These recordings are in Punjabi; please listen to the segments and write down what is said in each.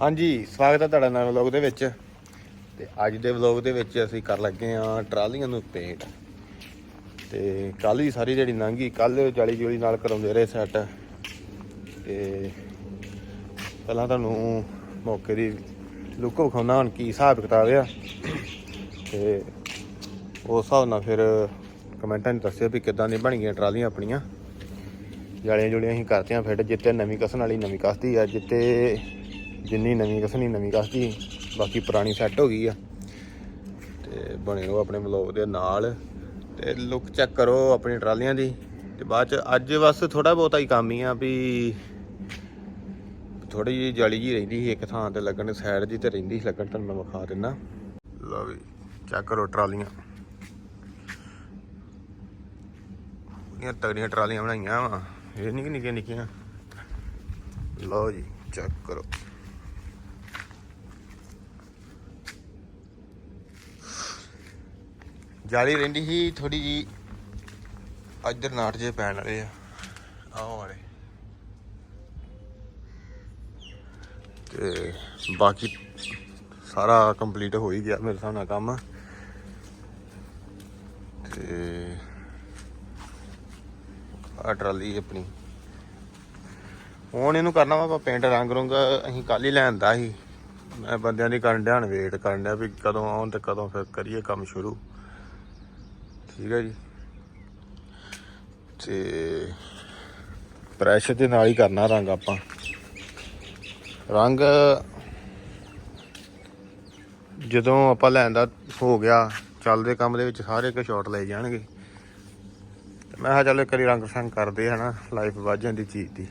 ਹਾਂਜੀ, ਸਵਾਗਤ ਹੈ ਤੁਹਾਡਾ ਨਵੇਂ ਵਲੌਗ ਦੇ ਵਿੱਚ। ਤੇ ਅੱਜ ਦੇ ਵਲੌਗ ਦੇ ਵਿੱਚ ਅਸੀਂ ਕਰ ਲੱਗੇ ਆ ਟਰਾਲੀਆਂ ਨੂੰ ਪੇਂਟ। ਤੇ ਕੱਲ ਹੀ ਸਾਰੀ ਜਿਹੜੀ ਲੰਘੀ ਕੱਲ ਜਾਲੀ ਜੋਲੀ ਨਾਲ ਕਰਾਉਂਦੇ ਰਹੇ ਸੈੱਟ ਤੇ ਪਹਿਲਾਂ ਤੁਹਾਨੂੰ ਮੌਕੇ ਦੀ ਲੁੱਕ ਵਿਖਾਉਣਾ, ਹੁਣ ਕੀ ਹਿਸਾਬ ਕਿਤਾਬ ਆ। ਤੇ ਉਸ ਹਿਸਾਬ ਨਾਲ ਫਿਰ ਕਮੈਂਟਾਂ 'ਚ ਦੱਸਿਓ ਵੀ ਕਿੱਦਾਂ ਦੀ ਬਣ ਗਈਆਂ ਟਰਾਲੀਆਂ ਆਪਣੀਆਂ। ਜਾਲੀਆਂ ਜੁਲੀਆਂ ਅਸੀਂ ਕਰਤੀਆਂ ਫਿੱਟ ਜਿੱਤੇ ਨਵੀਂ ਕਸਣ ਵਾਲੀ ਨਵੀਂ ਕਸਦੀ ਆ ਜਿੱਤੇ ਜਿੰਨੀ ਨਵੀਂ ਕਸਣੀ ਨਵੀਂ ਕਸਦੀ, ਬਾਕੀ ਪੁਰਾਣੀ ਸੈੱਟ ਹੋ ਗਈ ਆ। ਤੇ ਬਣੇ ਉਹ ਆਪਣੇ ਬਲੌਗ ਦੇ ਨਾਲ ਤੇ ਲੁੱਕ ਚੈੱਕ ਕਰੋ ਆਪਣੀ ਟਰਾਲੀਆਂ ਦੀ। ਤੇ ਬਾਅਦ ਚ ਅੱਜ ਬਸ ਥੋੜਾ ਬਹੁਤਾ ਹੀ ਕੰਮ ਹੀ ਆ ਵੀ ਥੋੜੀ ਜਿਹੀ ਜਾਲੀ ਜੀ ਰਹਿੰਦੀ ਸੀ ਇੱਕ ਥਾਂ ਤੇ ਲੱਗਣ ਸਾਈਡ ਜੀ ਤੇ ਰਹਿੰਦੀ ਸੀ ਲੱਗਣ, ਤੁਹਾਨੂੰ ਮੈਂ ਵਿਖਾ ਦਿੰਦਾ ਲਓ ਵੀ ਚੈੱਕ ਕਰੋ ਟਰਾਲੀਆਂ। ਇਹ ਤਗੜੀਆਂ ਟਰਾਲੀਆਂ ਬਣਾਈਆਂ ਵਾ, ਇਹ ਨਿੱਕੀਆਂ ਨਿੱਕੀਆਂ ਲਓ ਜੀ ਚੈੱਕ ਕਰੋ। ਜਾਲੀ ਰਹਿੰਦੀ ਸੀ ਥੋੜੀ ਜੀ ਇੱਧਰ ਨਾਟ ਜੇ ਪੈਣ ਵਾਲੇ ਆ। ਆਹ ਵਾਲੇ। ਤੇ ਬਾਕੀ ਸਾਰਾ ਕੰਪਲੀਟ ਹੋ ਹੀ ਗਿਆ ਮੇਰੇ ਹਿਸਾਬ ਨਾਲ ਕੰਮ। ਤੇ ਆ ਟਰਾਲੀ ਆਪਣੀ। ਹੁਣ ਇਹਨੂੰ ਕਰਨਾ ਵਾ ਆਪਾਂ ਪੇਂਟ ਰੰਗ ਰੁੰਗ, ਅਸੀਂ ਕੱਲ ਹੀ ਲੈਂਦਾ ਸੀ। ਮੈਂ ਬੰਦਿਆਂ ਦੀ ਕਰਨ ਡਿਆ ਵੇਟ ਕਰਨ ਡਿਆ ਵੀ ਕਦੋਂ ਆਉਣ ਤੇ ਕਦੋਂ ਫਿਰ ਕਰੀਏ ਕੰਮ ਸ਼ੁਰੂ। ਠੀਕ ਹੈ ਜੀ। ਤੇ ਪ੍ਰੈਸ਼ਰ ਦੇ ਨਾਲ ਹੀ ਕਰਨਾ ਰੰਗ ਆਪਾਂ। ਰੰਗ ਜਦੋਂ ਆਪਾਂ ਲੈਣ ਦਾ ਹੋ ਗਿਆ, ਚੱਲਦੇ ਕੰਮ ਦੇ ਵਿੱਚ ਸਾਰੇ ਇੱਕ ਸ਼ਾਟ ਲੈ ਜਾਣਗੇ। ਤੇ ਮੈਂ ਕਿਹਾ ਚੱਲ ਇੱਕ ਵਾਰੀ ਰੰਗ ਸੰਗ ਕਰਦੇ ਹਨਾ ਲਾਈਫ ਵੱਧ ਜਾਂਦੀ ਚੀਜ਼ ਦੀ।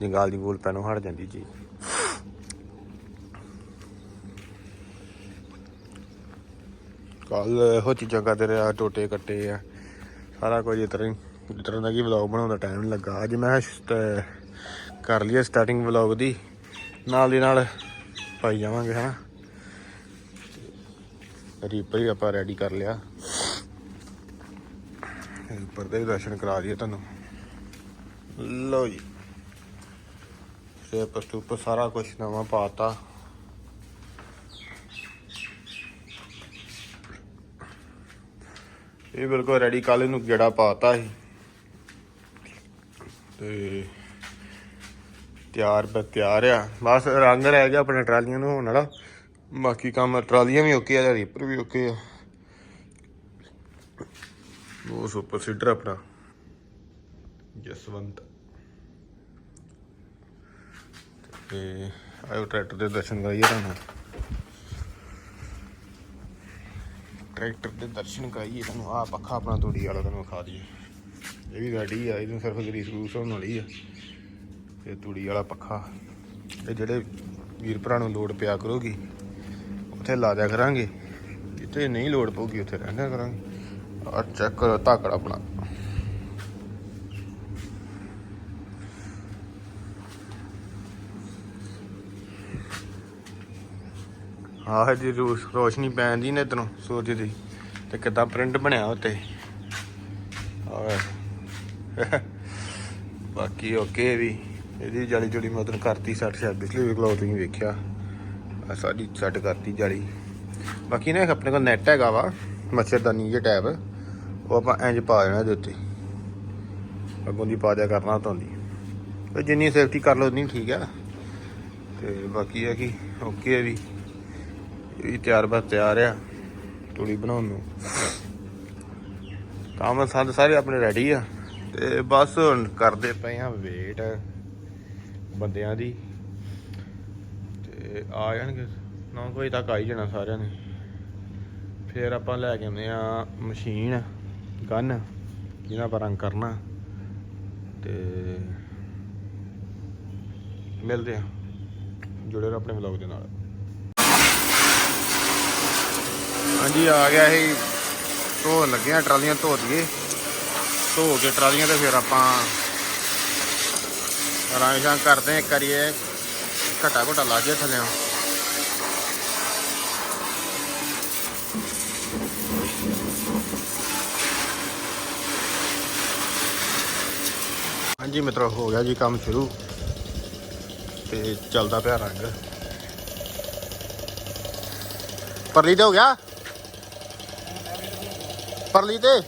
ਜੰਗਾਲ ਦੀ ਗੋਲ ਪੈਨੋਂ ਹਟ ਜਾਂਦੀ ਚੀਜ਼। ਕੱਲ ਇਹੋ ਚੀਜ਼ਾਂ ਕਰਦੇ ਰਿਹਾ, ਟੋਟੇ ਕੱਟੇ ਆ। ਸਾਰਾ ਕੁਝ ਇਸ ਤਰ੍ਹਾਂ ਹੀ ਇਸ ਤਰ੍ਹਾਂ ਦਾ ਕੀ ਵਲੌਗ ਬਣਾਉਣ ਦਾ ਟਾਈਮ ਨਹੀਂ ਲੱਗਾ। ਅੱਜ ਮੈਂ ਕਰ ਲਈ ਸਟਾਰਟਿੰਗ ਵਲੌਗ ਦੀ। ਨਾਲ ਦੀ ਨਾਲ ਪਾਈ ਜਾਵਾਂਗੇ, ਹਨਾ। ਰੀਪਰ ਹੀ ਆਪਾਂ ਰੈਡੀ ਕਰ ਲਿਆ। ਰੀਪਰ ਦੇ ਵੀ ਦਰਸ਼ਨ ਕਰਾ ਦਈਏ ਤੁਹਾਨੂੰ। ਲਓ ਜੀ। ਸੇਪ ਸਟੂਪ ਸਾਰਾ ਕੁਝ ਨਵਾਂ ਪਾਤਾ। ਇਹ ਬਿਲਕੁਲ ਰੈਡੀ ਕੱਲ ਨੂੰ ਜਿਹੜਾ ਪਾਤਾ ਸੀ। ਤੇ ਤਿਆਰ ਬਸ ਤਿਆਰ ਆ। ਬਸ ਰੰਗ ਰਹਿ ਗਿਆ ਆਪਣੇ ਟਰਾਲੀਆਂ ਨੂੰ ਹੋਣ ਵਾਲਾ। ਬਾਕੀ ਕੰਮ ਟਰਾਲੀਆਂ ਵੀ ਓਕੇ ਆ ਰੀਪਰ ਵੀ ਓਕੇ ਆ। ਉਹ ਸੁਪਰ ਸੀਡਰ ਆਪਣਾ। ਜਸਵੰਤ। ਤੇ ਆਇਓ ਟਰੈਕਟਰ ਦੇ ਦਰਸ਼ਨ ਕਰਾਈਏ ਤੁਹਾਨੂੰ। ਟਰੈਕਟਰ ਦੇ ਦਰਸ਼ਨ ਕਰਾਈਏ ਤੁਹਾਨੂੰ ਆ ਪੱਖਾ ਆਪਣਾ ਤੂੜੀ ਵਾਲਾ ਤੁਹਾਨੂੰ ਵਿਖਾ ਦਈਏ। ਇਹ ਵੀ ਰੈਡੀ ਆ ਇਹਨੂੰ ਸਿਰਫ ਗਰੀਸ ਗਰੂਸ ਹੋਣ ਵਾਲੀ ਆ। ਤੇ ਤੂੜੀ ਵਾਲਾ ਪੱਖਾ। ਇਹ ਜਿਹੜੇ ਵੀਰ ਭਰਾ ਨੂੰ ਲੋਡ ਪਿਆ ਕਰੋਗੀ, ਉੱਥੇ ਲਾ ਦਿਆ ਕਰਾਂਗੇ। ਜਿੱਥੇ ਨਹੀਂ ਲੋਡ ਪਊਗੀ, ਉੱਥੇ ਰਹਿਣਾ ਕਰਾਂਗੇ। ਆ ਚੈੱਕ ਕਰੋ ਧਾਕੜ ਆਪਣਾ। ਆਹ ਜੀ ਰੋਸ਼- ਰੋਸ਼ਨੀ ਪੈਂਦੀ ਨੇ ਇਧਰੋਂ ਸੂਰਜ ਦੀ। ਤੇ ਕਿੱਦਾਂ ਪ੍ਰਿੰਟ ਬਣਿਆ ਉੱਤੇ? ਆਹ। ਬਾਕੀ ਓਕੇ ਵੀ। ਇਹਦੀ ਜਾਲੀ ਜੁਲੀ ਮੈਂ ਉਦੋਂ ਕਰਤੀ ਸੈੱਟ ਸ਼ਾਇਦ ਪਿਛਲੇ ਵੀ ਕਲੌ ਤੁਸੀਂ ਵੇਖਿਆ। ਆ ਸਾਡੀ ਸੈੱਟ ਕਰਤੀ ਜਾਲੀ। ਬਾਕੀ ਨਾ ਆਪਣੇ ਕੋਲ ਨੈਟ ਹੈਗਾ ਵਾ, ਮੱਛਰਦਾਨੀ ਜਿਹਾ ਟੈਬ। ਉਹ ਆਪਾਂ ਇੰਜ ਪਾ ਦੇਣਾ ਇਹਦੇ ਉੱਤੇ। ਅੱਗੋਂ ਦੀ ਪਾ ਦਿਆ ਕਰਨਾ ਧੋਂਦੀ ਉਹ ਜਿੰਨੀ ਸੇਫਟੀ ਕਰ ਲਓ ਉਨੀ ਠੀਕ ਆ। ਤੇ ਬਾਕੀ ਹੈ ਕਿ ਓਕੇ ਹੈ ਵੀ। ਇਹ ਤਿਆਰ ਬਸ ਤਿਆਰ ਆ, ਤੂੜੀ ਬਣਾਉਣ ਨੂੰ। ਕੰਮ ਸੰਦ ਸਾਰੇ ਆਪਣੇ ਰੈਡੀ ਆ, ਤੇ ਬਸ ਹੁਣ ਕਰਦੇ ਪਏ ਆ ਵੇਟ ਬੰਦਿਆਂ ਦੀ। ਤੇ ਆ ਜਾਣਗੇ 9 ਵਜੇ ਤੱਕ ਆ ਹੀ ਜਾਣਾ ਸਾਰਿਆਂ ਨੇ। ਫਿਰ ਆਪਾਂ ਲੈ ਕੇ ਆਉਂਦੇ ਆ ਮਸ਼ੀਨ ਗਨ ਜਿਹਨਾਂ ਪਰ ਰੰਗ ਕਰਨਾ। ਤੇ ਮਿਲਦੇ ਆ ਜੁੜੇ ਰਹੋ ਆਪਣੇ ਵਲੌਗ ਦੇ ਨਾਲ। ਹਾਂਜੀ, ਆ ਗਿਆ ਇਹ। ਧੋ ਲੱਗਿਆ ਟਰਾਲੀਆਂ ਧੋ ਦਈਏ। ਧੋ ਕੇ ਟਰਾਲੀਆਂ ਤੇ ਫਿਰ ਆਪਾਂ ਰੰਗ ਕਰਦੇ ਇੱਕ ਕਰੀਏ ਘਟਾ ਘਟਾ ਲਾ ਜੇ ਥੱਲੇ। ਹਾਂਜੀ ਮਿੱਤਰੋ, ਹੋ ਗਿਆ ਜੀ ਕੰਮ ਸ਼ੁਰੂ। ਤੇ ਚੱਲਦਾ ਪਿਆ ਰੰਗ। ਪਰਲੀ ਤੇ ਹੋ ਗਿਆ? ਪਰਲੀ ਤੇ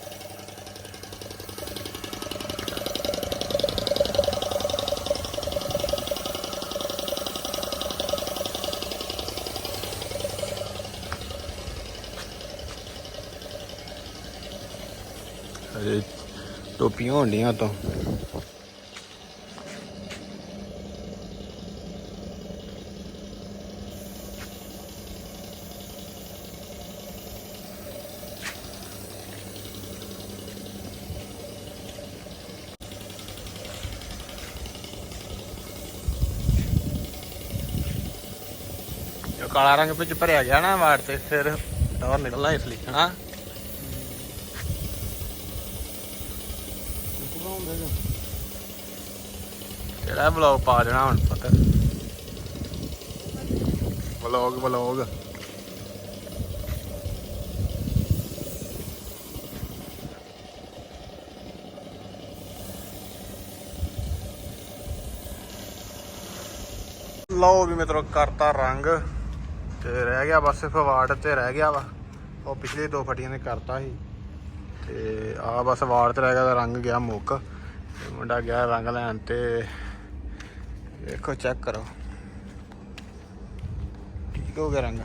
ਅਰੇ ਟੋਪੀਆਂ ਹੁੰਦੀਆਂ ਤੋਂ ਜੋ ਕਾਲਾ ਰੰਗ ਵਿੱਚ ਭਰਿਆ ਗਿਆ ਨਾ ਵਾੜ ਤੇ ਫਿਰ ਟੌਰ ਨਿਕਲਣਾ ਇਸ ਲਈ ਹਨਾ? ਕਿਹੜਾ ਵਲੌਗ ਪਾ ਦੇਣਾ ਹੁਣ ਪਤਾ? Vlog vlog. ਲਓ ਵੀ ਮਿੱਤਰੋ ਕਰਤਾ ਰੰਗ। ਤੇ ਰਹਿ ਗਿਆ ਬਸ ਫਵਾੜ ਤੇ ਰਹਿ ਗਿਆ ਵਾ। ਉਹ ਪਿਛਲੇ ਦੋ ਫਟੀਆਂ ਨੇ ਕਰਤਾ ਸੀ। ਤੇ ਆ ਬਸ ਵਾੜ ਤੇ ਰਹਿ ਗਿਆ ਤਾਂ ਰੰਗ ਗਿਆ ਮੁੱਕ। ਮੁੰਡਾ ਗਿਆ ਰੰਗ ਲੈਣ ਤੇ। ਵੇਖੋ ਚੈੱਕ ਕਰੋ। ਠੀਕ ਹੋ ਗਿਆ ਰੰਗ?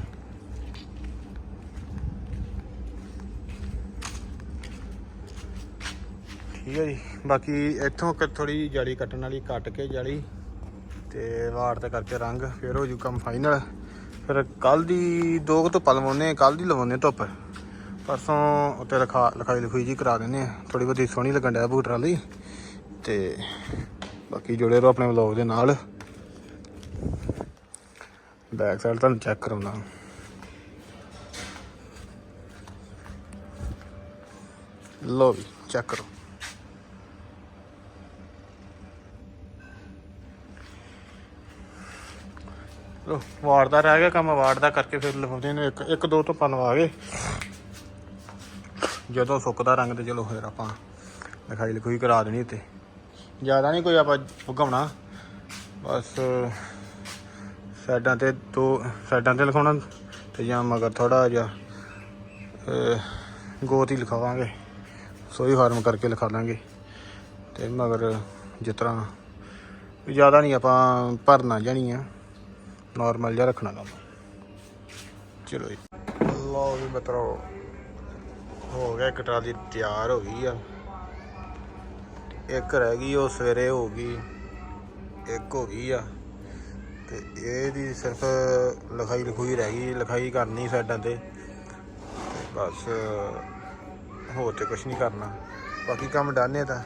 ਠੀਕ ਹੈ ਜੀ। ਬਾਕੀ ਇੱਥੋਂ ਕਿ ਥੋੜੀ ਜੜੀ ਕੱਟਣ ਵਾਲੀ, ਕੱਟ ਕੇ ਜੜੀ ਤੇ ਵਾੜ ਤੇ ਕਰਕੇ ਰੰਗ, ਫਿਰ ਹੋ ਜੂ ਕੰਮ ਫਾਈਨਲ ਫਿਰ ਕੱਲ ਦੀ ਦੋ ਕੁ ਧੁੱਪਾਂ ਲਵਾਉਨੇ ਕੱਲ ਦੀ ਲਵਾਉਨੇ ਧੁੱਪ। ਪਰਸੋਂ ਉੱਤੇ ਰਖਾ ਲਿਖਾਈ ਲਿਖੂਈ ਜੀ ਕਰਾ ਦਿੰਨੇ ਆ ਥੋੜੀ ਬਹੁਤੀ ਸੋਹਣੀ ਲੱਗਣ ਡਿਆ ਬੂਟਰਾਂ ਲਈ ਤੇ ਬਾਕੀ ਜੁੜੇ ਰਹੋ ਆਪਣੇ ਵਲੌਗ ਦੇ ਨਾਲ। ਬੈਕ ਸਾਈਡ ਤੁਹਾਨੂੰ ਚੈੱਕ ਕਰਾਉਣਾ ਲੋ ਵੀ, ਚੈੱਕ ਕਰੋ। ਚਲੋ ਵਾਰਡ ਦਾ ਰਹਿ ਗਿਆ ਕੰਮ, ਵਾਰਡ ਦਾ ਕਰਕੇ ਫਿਰ ਲਵਾਉਂਦੇ ਨੇ ਇੱਕ ਇੱਕ, ਦੋ ਤੋਂ ਪਨਵਾ ਗਏ ਜਦੋਂ ਸੁੱਕਦਾ ਰੰਗ ਤੇ ਚਲੋ ਫਿਰ ਆਪਾਂ ਲਿਖਾਈ ਲਿਖੂਈ ਕਰਾ ਦੇਣੀ ਤੇ ਜ਼ਿਆਦਾ ਨਹੀਂ ਕੋਈ ਆਪਾਂ ਉਗਾਉਣਾ। ਬਸ ਸਾਈਡਾਂ ਤੇ ਦੋ ਸਾਈਡਾਂ ਤੇ ਲਿਖਾਉਣਾ ਤੇ ਜਾਂ ਮਗਰ ਥੋੜਾ ਜਿਹਾ ਗੋਤ ਹੀ ਲਿਖਾਵਾਂਗੇ। ਸੋਈ ਫਾਰਮ ਕਰਕੇ ਲਿਖਾ ਲਾਂਗੇ। ਤੇ ਮਗਰ ਜਿਸ ਤਰ੍ਹਾਂ ਜ਼ਿਆਦਾ ਨਹੀਂ ਆਪਾਂ ਭਰਨਾ ਜਾਣੀ ਆ। ਨਾਰਮਲ ਜਿਹਾ ਰੱਖਣਾ ਕੰਮ। ਚਲੋ ਜੀ। ਲਓ ਵੀ ਮਿੱਤਰੋ, ਹੋ ਗਿਆ ਇੱਕ ਟਰਾਲੀ ਤਿਆਰ ਹੋ ਗਈ ਆ। ਇੱਕ ਰਹਿ ਗਈ, ਉਹ ਸਵੇਰੇ ਹੋ ਗਈ, ਇੱਕ ਹੋ ਗਈ ਆ। ਤੇ ਇਹਦੀ ਸਿਰਫ ਲਿਖਾਈ ਲਿਖੂਈ ਰਹਿ ਗਈ, ਲਿਖਾਈ ਕਰਨੀ ਸਾਈਡਾਂ ਤੇ। ਤੇ ਬਸ, ਹੋਰ ਤੇ ਕੁਝ ਨਹੀਂ ਕਰਨਾ। ਬਾਕੀ ਕੰਮ ਡਾਨੇ ਤਾਂ।